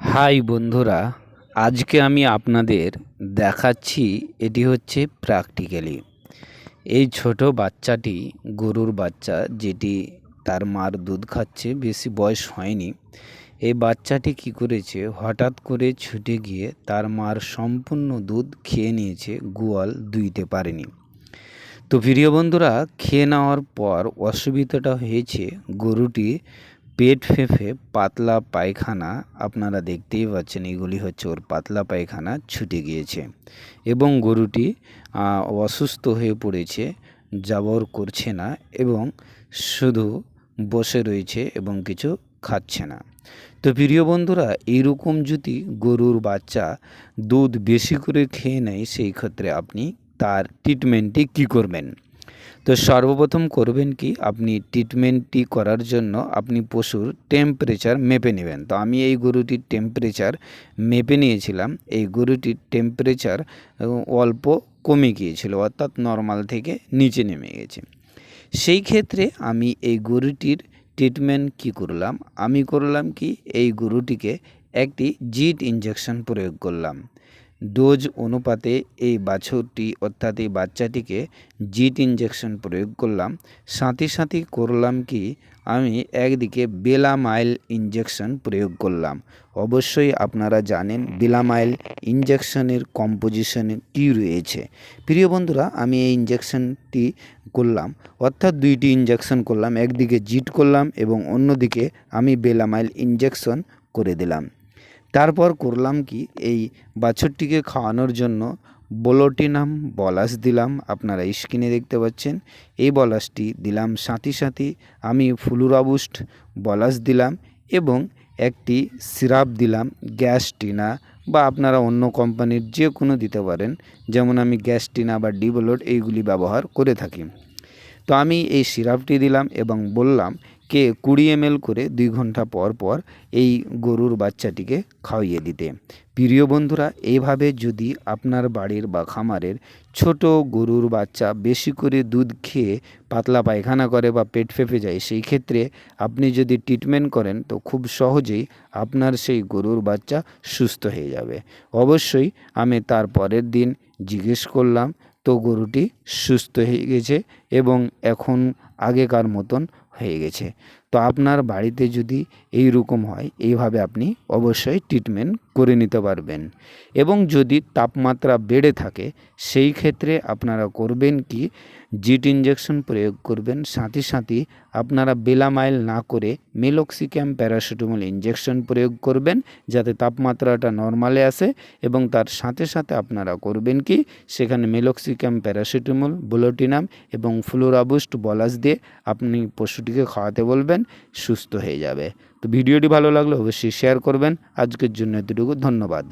High বন্ধুরা, আজকে আমি আপনাদের দেখাচ্ছি এটি হচ্ছে প্র্যাকটিক্যালি এই ছোট বাচ্চাটি গরুর বাচ্চা যেটি তার মার দুধ খাচ্ছে, বেশি বয়স হয়নি। এই বাচ্চাটি কি করেছে, হঠাৎ করে ছুটে গিয়ে তার মার সম্পূর্ণ দুধ খেয়ে নিয়েছে, গোয়াল দুইতে পারেনি। তো প্রিয় বন্ধুরা, খেয়ে নেওয়ার পর অসুবিধাটা হয়েছে, গরুটি পেট ফেঁপে পাতলা পায়খানা আপনারা দেখতেই পাচ্ছেন এগুলি হচ্ছে ওর পাতলা পায়খানা ছুটে গিয়েছে এবং গরুটি অসুস্থ হয়ে পড়েছে জাবর করছে না এবং শুধু বসে রয়েছে এবং কিছু খাচ্ছে না। তো প্রিয় বন্ধুরা এইরকম যদি গরুর বাচ্চা দুধ বেশি করে খেয়ে নেয়, সেই ক্ষেত্রে আপনি তার ট্রিটমেন্টটি কী করবেন? তো সর্বপ্রথম করবেন কি, আপনি ট্রিটমেন্টটি করার জন্য আপনি পশুর টেম্পারেচার মেপে নেবেন। তো আমি এই গরুটির টেম্পারেচার মেপে নিয়েছিলাম। এই গরুটির টেম্পারেচার অল্প কমে গিয়েছিল, অর্থাৎ নর্মাল থেকে নিচে নেমে গেছে। সেই ক্ষেত্রে আমি এই গরুটির ট্রিটমেন্ট কি করলাম? আমি করলাম কি, এই গরুটিকে একটি জিট ইঞ্জেকশন প্রয়োগ করলাম। ডোজ অনুপাতে এই বাছুরটি, অর্থাৎ এই বাচ্চাটিকে জিট ইঞ্জেকশন প্রয়োগ করলাম। সাথে সাথে করলাম কি, আমি একদিকে বেলামাইল ইঞ্জেকশন প্রয়োগ করলাম। অবশ্যই আপনারা জানেন বেলামাইল ইঞ্জেকশনের কম্পোজিশনে কী রয়েছে। প্রিয় বন্ধুরা, আমি এই ইঞ্জেকশনটি করলাম, অর্থাৎ দুইটি ইঞ্জেকশন করলাম, একদিকে জিট করলাম এবং অন্যদিকে আমি বেলামাইল ইঞ্জেকশন করে দিলাম। তারপর করলাম কি? এই বাছুরটিকে খাওয়ানোর জন্য বোলোটিনাম বলাস দিলাম। আপনারা স্ক্রিনে দেখতে পাচ্ছেন। এই বলাসটি দিলাম সাথে সাথে। আমি ফুলুরাবুস্ট বলাস দিলাম এবং একটি সিরাপ দিলাম গ্যাসটিনা বা আপনারা অন্য কোম্পানির যে কোনো দিতে পারেন। যেমন আমি গ্যাসটিনা বা ডিবোলোড এইগুলি ব্যবহার করে থাকি। তো আমি এই সিরাপটি দিলাম এবং বললাম কে কুড়ি এম করে দুই ঘণ্টা পর পর এই গরুর বাচ্চাটিকে খাওয়িয়ে দিতে। প্রিয় বন্ধুরা এইভাবে যদি আপনার বাড়ির বা খামারের ছোট গরুর বাচ্চা বেশি করে দুধ খেয়ে পাতলা পায়খানা করে বা পেট ফেঁপে যায়, সেই ক্ষেত্রে আপনি যদি ট্রিটমেন্ট করেন, তো খুব সহজেই আপনার সেই গরুর বাচ্চা সুস্থ হয়ে যাবে। অবশ্যই আমি তার পরের দিন জিজ্ঞেস করলাম, তো গরুটি সুস্থ হয়ে গেছে এবং এখন আগেকার মতন হয়ে গেছে। তো আপনার বাড়িতে যদি এই রকম হয়, এইভাবে আপনি অবশ্যই ট্রিটমেন্ট করে নিতে পারবেন। এবং যদি তাপমাত্রা বেড়ে থাকে, সেই ক্ষেত্রে আপনারা করবেন কি জিট ইঞ্জেকশন প্রয়োগ করবেন। সাথে সাথে আপনারা বেলামাইল না করে মেলক্সিক্যাম প্যারাসিটামল ইঞ্জেকশন প্রয়োগ করবেন, যাতে তাপমাত্রাটা নর্মালে আসে। এবং তার সাথে সাথে আপনারা করবেন কি, সেখানে মেলক্সিক্যাম প্যারাসিটামল বুলোটিনাম এবং ফ্লোরাবুস্ট বলাস দিয়ে আপনি পশুটিকে খাওয়াতে বলবেন, সুস্থ হয়ে যাবে। তো ভিডিওটি ভালো লাগলে অবশ্যই শেয়ার করবেন। আজকের জন্য এতটুকু। ধন্যবাদ।